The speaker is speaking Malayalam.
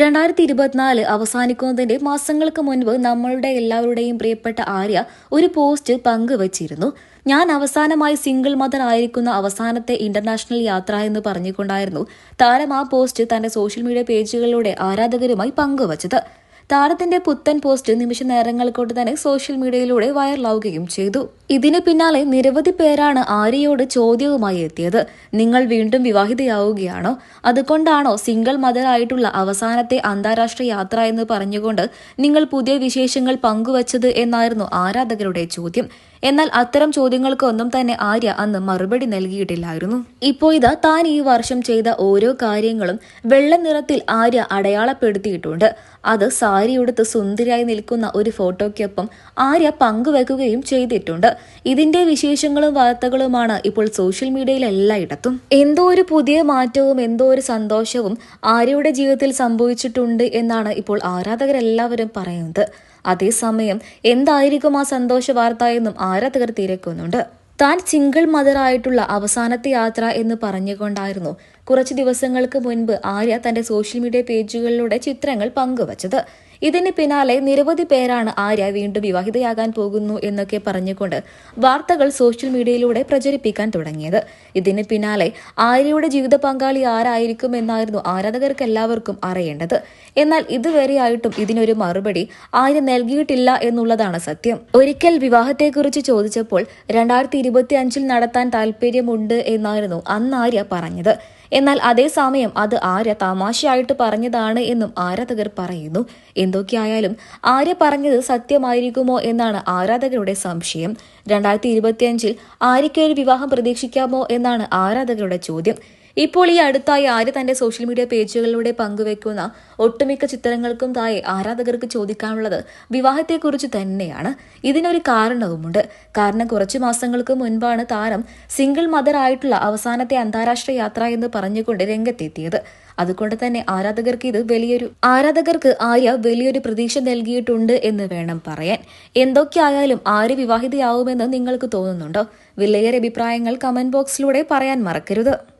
രണ്ടായിരത്തി ഇരുപത്തിനാല് അവസാനിക്കുന്നതിന്റെ മാസങ്ങൾക്ക് മുൻപ് നമ്മളുടെ എല്ലാവരുടെയും പ്രിയപ്പെട്ട ആര്യ ഒരു പോസ്റ്റ് പങ്കുവച്ചിരുന്നു. ഞാൻ അവസാനമായി സിംഗിൾ മദർ ആയിരിക്കുന്ന അവസാനത്തെ ഇന്റർനാഷണൽ യാത്ര എന്ന് പറഞ്ഞുകൊണ്ടായിരുന്നു താരം ആ പോസ്റ്റ് തന്റെ സോഷ്യൽ മീഡിയ പേജുകളിലൂടെ ആരാധകരുമായി പങ്കുവച്ചത്. താരത്തിന്റെ പുത്തൻ പോസ്റ്റ് നിമിഷ നേരങ്ങൾ കൊണ്ട് തന്നെ സോഷ്യൽ മീഡിയയിലൂടെ വൈറലാവുകയും ചെയ്തു. ഇതിന് പിന്നാലെ നിരവധി പേരാണ് ആര്യയോട് ചോദ്യവുമായി എത്തിയത്. നിങ്ങൾ വീണ്ടും വിവാഹിതയാവുകയാണോ? അതുകൊണ്ടാണോ സിംഗിൾ മദർ ആയിട്ടുള്ള അവസാനത്തെ അന്താരാഷ്ട്ര യാത്ര എന്ന് പറഞ്ഞുകൊണ്ട് നിങ്ങൾ പുതിയ വിശേഷങ്ങൾ പങ്കുവച്ചത് എന്നായിരുന്നു ആരാധകരുടെ ചോദ്യം. എന്നാൽ അത്തരം ചോദ്യങ്ങൾക്കൊന്നും തന്നെ ആര്യ അന്ന് മറുപടി നൽകിയിട്ടില്ലായിരുന്നു. ഇപ്പോൾ ഇതാ താൻ ഈ വർഷം ചെയ്ത ഓരോ കാര്യങ്ങളും വെള്ള നിറത്തിൽ ആര്യ അടയാളപ്പെടുത്തിയിട്ടുണ്ട്. അത് സാരിയുടുത്ത് സുന്ദരിയായി നിൽക്കുന്ന ഒരു ഫോട്ടോയ്ക്കൊപ്പം ആര്യ പങ്കുവെക്കുകയും ചെയ്തിട്ടുണ്ട്. ഇതിന്റെ വിശേഷങ്ങളും വാർത്തകളുമാണ് ഇപ്പോൾ സോഷ്യൽ മീഡിയയിൽ എല്ലായിടത്തും. എന്തോ ഒരു പുതിയ മാറ്റവും എന്തോ ഒരു സന്തോഷവും ആര്യയുടെ ജീവിതത്തിൽ സംഭവിച്ചിട്ടുണ്ട് എന്നാണ് ഇപ്പോൾ ആരാധകരെല്ലാവരും പറയുന്നത്. അതേസമയം എന്തായിരിക്കും ആ സന്തോഷ വാർത്ത എന്നും ആരാധകർ തിരക്കുന്നുണ്ട് താൻ സിംഗിൾ മദർ ആയിട്ടുള്ള അവസാനത്തെ യാത്ര എന്ന് പറഞ്ഞുകൊണ്ടായിരുന്നു കുറച്ച് ദിവസങ്ങൾക്ക് മുൻപ് ആര്യ തന്റെ സോഷ്യൽ മീഡിയ പേജുകളിലൂടെ ചിത്രങ്ങൾ പങ്കുവച്ചത്. ഇതിന് പിന്നാലെ നിരവധി പേരാണ് ആര്യ വീണ്ടും വിവാഹിതയാകാൻ പോകുന്നു എന്നൊക്കെ പറഞ്ഞുകൊണ്ട് വാർത്തകൾ സോഷ്യൽ മീഡിയയിലൂടെ പ്രചരിപ്പിക്കാൻ തുടങ്ങിയത്. ഇതിന് പിന്നാലെ ആര്യയുടെ ജീവിത പങ്കാളി ആരായിരിക്കും എന്നായിരുന്നു ആരാധകർക്ക് എല്ലാവർക്കും അറിയേണ്ടത്. എന്നാൽ ഇതുവരെയായിട്ടും ഇതിനൊരു മറുപടി ആര്യ നൽകിയിട്ടില്ല എന്നുള്ളതാണ് സത്യം. ഒരിക്കൽ വിവാഹത്തെക്കുറിച്ച് ചോദിച്ചപ്പോൾ രണ്ടായിരത്തി ഇരുപത്തി അഞ്ചിൽ നടത്താൻ താല്പര്യമുണ്ട് എന്നായിരുന്നു അന്ന് ആര്യ പറഞ്ഞത്. എന്നാൽ അതേസമയം അത് ആര്യ തമാശയായിട്ട് പറഞ്ഞതാണ് എന്നും ആരാധകർ പറയുന്നു. എന്തൊക്കെയായാലും ആര്യ പറഞ്ഞത് സത്യമായിരിക്കുമോ എന്നാണ് ആരാധകരുടെ സംശയം. രണ്ടായിരത്തി ഇരുപത്തിയഞ്ചിൽ ആര്യയ്ക്ക് ഒരു വിവാഹം പ്രതീക്ഷിക്കാമോ എന്നാണ് ആരാധകരുടെ ചോദ്യം. ഇപ്പോൾ ഈ അടുത്തായി ആര് തന്റെ സോഷ്യൽ മീഡിയ പേജുകളിലൂടെ പങ്കുവെക്കുന്ന ഒട്ടുമിക്ക ചിത്രങ്ങൾക്കും താഴെ ആരാധകർക്ക് ചോദിക്കാനുള്ളത് വിവാഹത്തെക്കുറിച്ച് തന്നെയാണ്. ഇതിനൊരു കാരണവുമുണ്ട്. കാരണം കുറച്ചു മാസങ്ങൾക്ക് മുൻപാണ് താരം സിംഗിൾ മദർ ആയിട്ടുള്ള അവസാനത്തെ അന്താരാഷ്ട്ര യാത്ര എന്ന് പറഞ്ഞുകൊണ്ട് രംഗത്തെത്തിയത്. അതുകൊണ്ട് തന്നെ ആരാധകർക്ക് ഇത് വലിയൊരു ആരാധകർക്ക് ആര്യ വലിയൊരു പ്രതീക്ഷ നൽകിയിട്ടുണ്ട് എന്ന് വേണം പറയാൻ. എന്തൊക്കെയായാലും ആര് വിവാഹിതയാവുമെന്ന് നിങ്ങൾക്ക് തോന്നുന്നുണ്ടോ? വിലയേറെ അഭിപ്രായങ്ങൾ കമന്റ് ബോക്സിലൂടെ പറയാൻ മറക്കരുത്.